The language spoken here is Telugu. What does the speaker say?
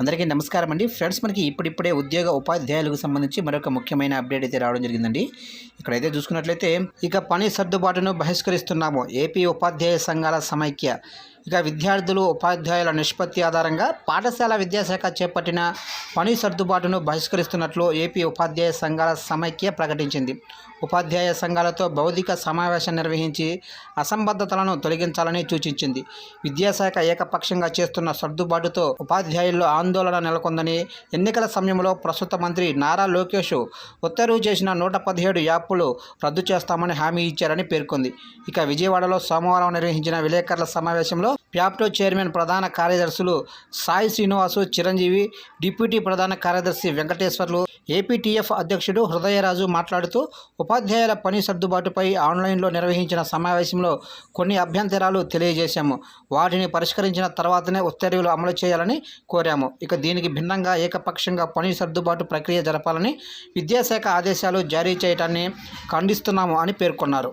అందరికీ నమస్కారం అండి. ఫ్రెండ్స్ మనకి ఇప్పుడిప్పుడే ఉద్యోగ ఉపాధ్యాయులకు సంబంధించి మరొక ముఖ్యమైన అప్డేట్ అయితే రావడం జరిగిందండి. ఇక్కడైతే చూసుకున్నట్లయితే ఇక పని సర్దుబాటును బహిష్కరిస్తున్నాము. ఏపీ ఉపాధ్యాయ సంఘాల సమైక్య ఇక విద్యార్థులు ఉపాధ్యాయుల నిష్పత్తి ఆధారంగా పాఠశాల విద్యాశాఖ చేపట్టిన పని సర్దుబాటును బహిష్కరిస్తున్నట్లు ఏపీ ఉపాధ్యాయ సంఘాల సమైక్య ప్రకటించింది. ఉపాధ్యాయ సంఘాలతో భౌతిక సమావేశం నిర్వహించి అసంబద్ధతలను తొలగించాలని సూచించింది. విద్యాశాఖ ఏకపక్షంగా చేస్తున్న సర్దుబాటుతో ఉపాధ్యాయుల్లో ఆందోళన నెలకొందని ఎన్నికల సమయంలో ప్రస్తుత మంత్రి నారా లోకేష్ ఉత్తర్వు చేసిన నూట పదిహేడు యాప్లు రద్దు చేస్తామని హామీ ఇచ్చారని పేర్కొంది. ఇక విజయవాడలో సోమవారం నిర్వహించిన విలేకరుల సమావేశంలో ప్యాప్టో చైర్మన్ ప్రధాన కార్యదర్శులు సాయి శ్రీనివాసు చిరంజీవి డిప్యూటీ ప్రధాన కార్యదర్శి వెంకటేశ్వర్లు ఏపీటీఎఫ్ అధ్యక్షుడు హృదయరాజు మాట్లాడుతూ ఉపాధ్యాయుల పని సర్దుబాటుపై ఆన్లైన్లో నిర్వహించిన సమావేశంలో కొన్ని అభ్యంతరాలు తెలియజేశాము. వాటిని పరిష్కరించిన తర్వాతనే ఉత్తర్వులు అమలు చేయాలని కోరాము. ఇక దీనికి భిన్నంగా ఏకపక్షంగా పని సర్దుబాటు ప్రక్రియ జరపాలని విద్యాశాఖ ఆదేశాలు జారీ చేయటాన్ని ఖండిస్తున్నాము అని పేర్కొన్నారు.